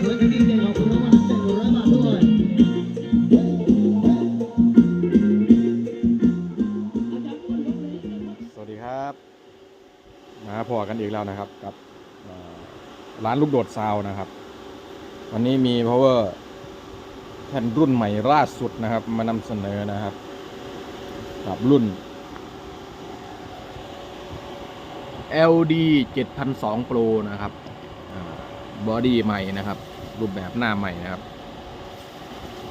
สวยกันดีใจขอบคุณมากๆแต่งร้อยบาทด้วยสวัสดีครับ มาพอกันอีกแล้วนะครับกับ ร้านลูกโดดซาวนะครับ วันนี้มี power แผ่นรุ่นใหม่ล่าสุดนะครับ มานำเสนอนะครับกับรุ่น LD 7002 Pro นะครับบอดี้ใหม่นะครับ รูปแบบหน้าใหม่นะครับ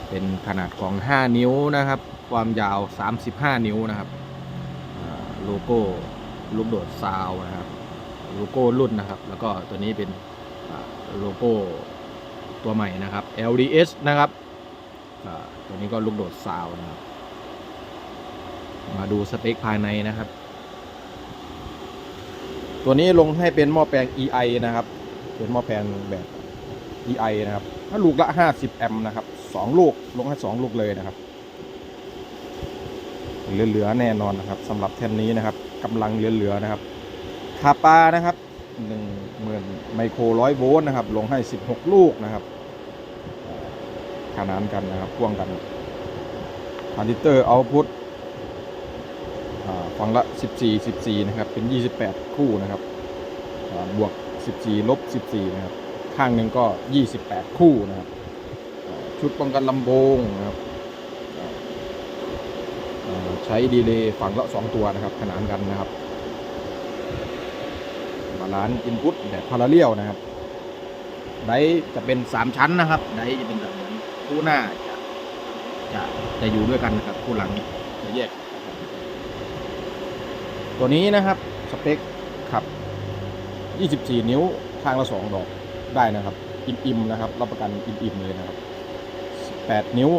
เป็นขนาดของ 5 นิ้วนะครับ ความยาว 35 นิ้วนะครับโลโก้ลูกโดดซาวนะครับ โลโก้รุ่นนะครับ แล้วก็ตัวนี้เป็นโลโก้ตัวใหม่นะครับ LDS นะครับตัวนี้ก็ลูกโดดซาวนะครับ มาดูสเปคภายในนะครับ ตัวนี้ลงให้เป็นหม้อแปลง EI นะครับ เป็นหม้อแปลงแบบ EI นะครับ ถ้าลูกละ 50 แอมป์นะครับสองลูกลงให้สองลูกเลยนะครับ เหลือๆแน่นอนนะครับสำหรับแท่นนี้นะครับกำลังเหลือๆนะครับ คาปานะครับหนึ่งหมื่นไมโครร้อยโวลต์นะครับ ลงให้ 16 ลูกนะครับ ขนานกันนะครับพ่วงกันพาริเตอร์เอาพุทฝั่งละ 14 14 นะครับ เป็น 28 คู่นะครับ บวก 14 ลบ 14 นะครับ ข้างหนึ่งก็ 28 คู่นะครับ ชุดป้องกันลำโพงนะครับ ใช้ดีเลย์ฝั่งละ 2 ตัวนะครับ ขนานกันนะครับ บาลานซ์อินพุตแบบพาราเรียลนะครับไดจะเป็น 3 ชั้นนะครับไดจะเป็นแบบนี้คู่หน้าจะจะจะอยู่ด้วยกันนะครับคู่หลังจะแยก ตัวนี้นะครับสเปคขับ 24 นิ้วข้างละ 2 ดอกได้นะครับอิ่มๆนะครับรับประกันอิ่มๆเลยนะครับ8นิ้ว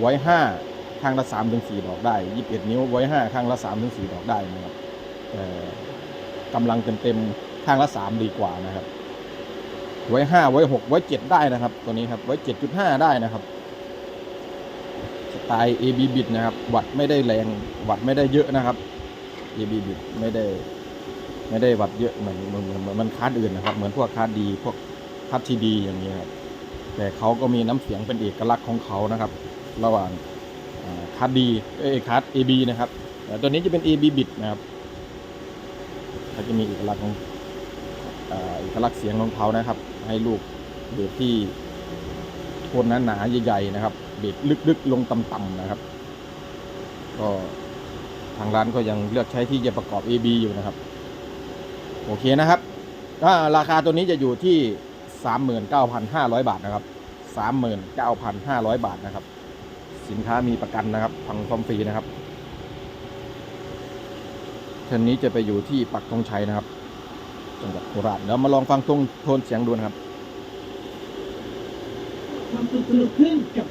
ไว้5ข้างละ3ถึง4ดอกได้ 21 นิ้วไว้5ข้างละ3ถึง4ดอกได้นะครับแต่ กำลังเต็มๆข้างละ3ดีกว่านะครับ ไว้5ไว้6ไว้7ได้นะครับ ตัวนี้ครับไว้7.5ได้นะครับสไตล์ AB bit นะครับ วัดไม่ได้แรงวัดไม่ได้เยอะนะครับ AB bit ไม่ได้ ไม่ได้วัดเยอะเหมือนเหมือนเหมือนมันคาดอื่นนะครับ เหมือนพวกคาดดีพวกคาดทีดีอย่างนี้ครับแต่เขาก็มีน้ำเสียงเป็นเอกลักษณ์ของเขานะครับ ระหว่างคาดดีเอคาร์ด AB นะครับตัวนี้จะเป็น AB bit นะครับ เขาจะมีเอกลักษณ์ของเอกลักษณ์เสียงของเขานะครับ ให้ลูกเบสที่โทนหนาๆใหญ่ๆนะครับ เบสลึกๆลงต่ำๆนะครับ ก็ทางร้านก็ยังเลือกใช้ที่จะประกอบ AB อยู่นะครับ โอเคนะครับราคาตัวนี้จะอยู่ที่ 39,500 บาทนะครับ 39,500 บาทนะครับ สินค้ามีประกันนะครับ ฟังความฟรีนะครับ คันนี้จะไปอยู่ที่ปักธงชัยนะครับ จังหวัดโคราชเดี๋ยวมาลองฟังทงโทนเสียงดูนะครับ ความสนุกขึ้นกับ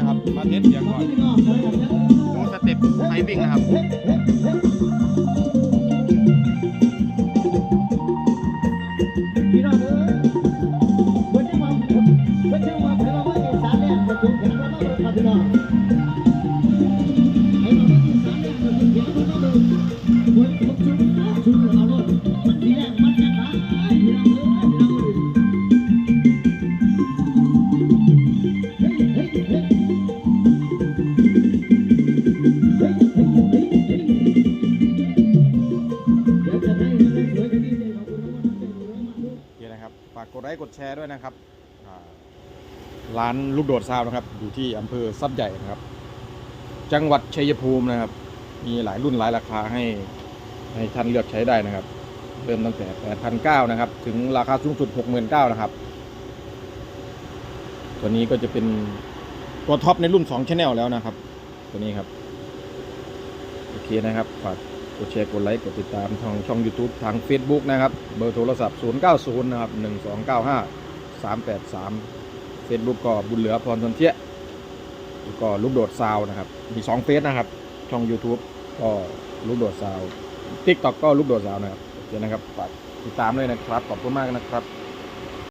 นะครับ มาเทสเสียงก่อน ดูสเต็ปไฟบิ้งนะครับ ดแชร์ด้วยนะครับร้านลูกโดดซาวน์นะครับ อยู่ที่อำเภอซับใหญ่นะครับ จังหวัดชัยภูมินะครับ มีหลายรุ่นหลายราคาให้ให้ท่านเลือกใช้ได้นะครับ เริ่มตั้งแต่8,900นะครับ ถึงราคาสูงสุด 69,000นะครับ ตัวนี้ก็จะเป็นตัวท็อปในรุ่น2 Channel แล้วนะครับ ตัวนี้ครับ โอเคนะครับฝาก กดแชร์กดไลค์กดติดตามทางช่อง YouTube ทาง Facebook นะครับ เบอร์โทรศัพท์ 090 นะครับ 1295 383 Facebook ก็บุญเหลือพรทนเทียแล้วก็ลูกโดดซาวนะครับ มี2เฟซนะครับ ช่อง YouTube ก็ลูกโดดซาวทิกต็อก็ลูกโดดซาวนะครับโอเคนะครับฝากติดตามเลยนะครับ ขอบคุณมากนะครับ